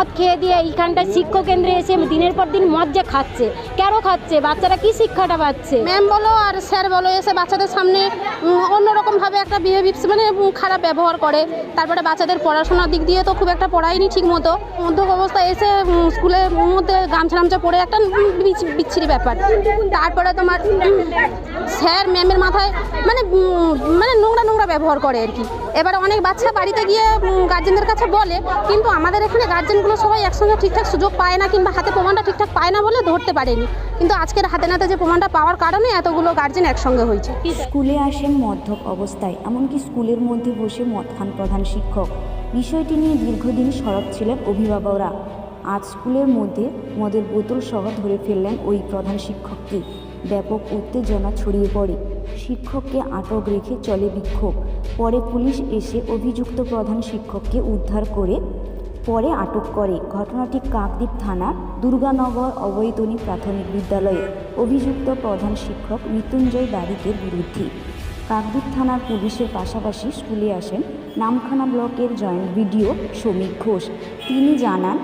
মদ খেয়ে দিয়ে এইখানটায় শিক্ষক কেন্দ্রে এসে দিনের পর দিন মদ যে খাচ্ছে, কেন খাচ্ছে? বাচ্চারা কি শিক্ষাটা পাচ্ছে? ম্যাম বলো আর স্যার বলো, এসে বাচ্চাদের সামনে অন্যরকমভাবে একটা বিহেভিভস মানে খারাপ ব্যবহার করে। তারপরে বাচ্চাদের পড়াশোনার দিক দিয়ে তো খুব একটা পড়ায়নি ঠিক মতো মধ্যক অবস্থায় এসে স্কুলের মধ্যে গামছা টামছা পরে একটা বিচ্ছিরি ব্যাপার। তারপরে তোমার স্যার ম্যামের মাথায় মানে মানে ব্যবহার করে আর কি। এবার অনেক বাচ্চা বাড়িতে গিয়ে গার্জেনদের কাছে বলে, কিন্তু আমাদের এখানে গার্জেনগুলো সবাই একসঙ্গে ঠিকঠাক সুযোগ পায় না কিংবা হাতে প্রমাণটা ঠিকঠাক পায় না বলে ধরতে পারেনি। কিন্তু আজকের হাতে নাতে যে প্রমাণটা পাওয়ার কারণে এতগুলো গার্জেন একসঙ্গে হয়েছে। স্কুলে আসেন মধ্যক অবস্থায়, এমনকি স্কুলের মধ্যে বসে মদ খান প্রধান শিক্ষক। বিষয়টি নিয়ে দীর্ঘদিন সরব ছিলেন অভিভাবকরা। আজ স্কুলের মধ্যে মদের বোতল সহ ধরে ফেললেন ওই প্রধান শিক্ষককে। ব্যাপক উত্তেজনা ছড়িয়ে পড়ে। শিক্ষককে আটক রেখে চলে বিক্ষোভ। পরে পুলিশ এসে অভিযুক্ত প্রধান শিক্ষককে উদ্ধার করে পরে আটক করে। ঘটনাটি কাকদ্বীপ থানার দুর্গানগর অবৈতনী প্রাথমিক বিদ্যালয়ে। অভিযুক্ত প্রধান শিক্ষক মৃত্যুঞ্জয় বারিকের বিরুদ্ধে। কাকদ্বীপ থানার পুলিশের পাশাপাশি স্কুলে আসেন নামখানা ব্লকের জয়েন্ট ভিডিও শ্রমিক ঘোষ। তিনি জানান,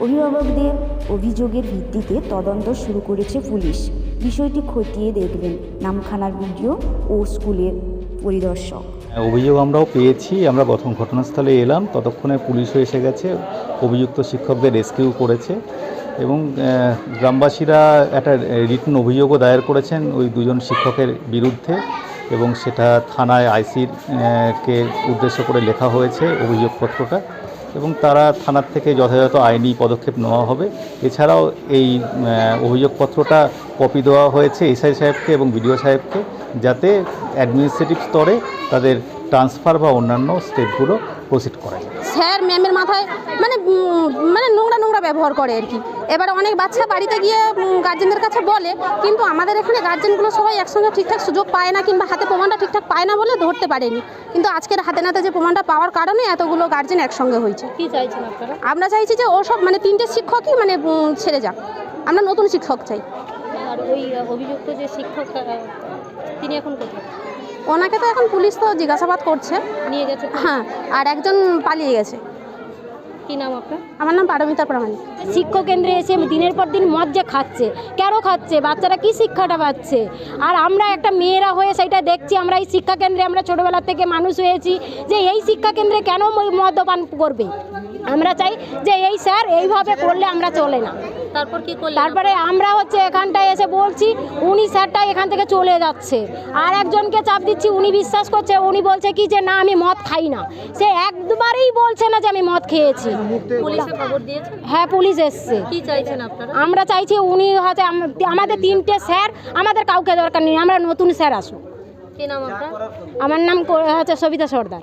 অভিভাবকদের অভিযোগের ভিত্তিতে তদন্ত শুরু করেছে পুলিশ। বিষয়টি খতিয়ে দেখবেন নামখানার ভিডিও ও স্কুলের পরিদর্শক। অভিযোগ আমরাও পেয়েছি, আমরা প্রথম ঘটনাস্থলে এলাম, ততক্ষণে পুলিশও এসে গেছে, অভিযুক্ত শিক্ষকদের রেস্কিউ করেছে এবং গ্রামবাসীরা একটা রিটার্ন অভিযোগও দায়ের করেছেন ওই দুজন শিক্ষকের বিরুদ্ধে এবং সেটা থানায় আইসির কে উদ্দেশ্য করে লেখা হয়েছে অভিযোগপত্রটা। এবং তারা থানার থেকে যথাযথ আইনি পদক্ষেপ নেওয়া হবে। এছাড়াও এই অভিযোগপত্রটা কপি দেওয়া হয়েছে এসআই সাহেবকে এবং বিডিও সাহেবকে যাতে অ্যাডমিনিস্ট্রেটিভ স্তরে তাদের ট্রান্সফার বা অন্যান্য স্টেপগুলো প্রসিড করা যায়। স্যার, ম্যামের মাথায় মানে মানে নোংরা নোংরা ব্যবহার করে আর কি। এবার অনেক বাচ্চা বাড়িতে গিয়ে গার্জেনদের কাছে বলে, কিন্তু আমাদের এখানে গার্জেনগুলো সবাই একসঙ্গে ঠিকঠাক সুযোগ পায় না কিংবা হাতে প্রমাণটা ঠিকঠাক পায় না বলে ধরতে পারেনি। কিন্তু আজকের হাতে নাতে যে প্রমাণটা পাওয়ার কারণে এতগুলো গার্জেন একসঙ্গে হয়েছে। কি চাইছেন আপনারা? আমরা চাইছি যে ওসব মানে তিনটে শিক্ষকই মানে ছেড়ে যাক। আমরা নতুন শিক্ষক চাই। আর ওই অভিযুক্ত যে শিক্ষক তিনি এখন কোথায়? ওনাকে তো এখন পুলিশ তো জিজ্ঞাসাবাদ করছে। নিয়ে গেছে হ্যাঁ আর একজন পালিয়ে গেছে। কি নাম আপনার? আমার নাম পারমিতা প্রামাণিক। শিক্ষক কেন্দ্রে এসে দিনের পর দিন মদ যে খাচ্ছে। কেন খাচ্ছে? বাচ্চারা কি শিক্ষাটা পাচ্ছে? আর আমরা একটা মেয়েরা হয়ে সেটা দেখছি আমরা এই শিক্ষা কেন্দ্রে আমরা ছোটোবেলা থেকে মানুষ হয়েছি যে এই শিক্ষা কেন্দ্রে কেন মদ্যপান করবে? আমরা চাই যে এই স্যার এইভাবে করলে আমরা চলে না। তারপর কি করলেন? তারপরে আমরা হচ্ছে এখানটায় এসে বলছি উনি স্যারটা এখান থেকে চলে যাচ্ছে। আর একজনকে চাপ দিচ্ছি উনি বিশ্বাস করছে উনি বলছে কি যে না আমি মদ খাই না। সে একবারেই বলছে না যে আমি মদ খেয়েছি। পুলিশে খবর দিয়েছেন? হ্যাঁ পুলিশ এসছে। কি চাইছেন আপনারা? আমরা চাইছি উনি হচ্ছে আমাদের তিনটে স্যার আমাদের কাউকে দরকার নেই আমরা নতুন স্যার আসুক কি নাম আপনার? আমার নাম হচ্ছে সবিতা সর্দার।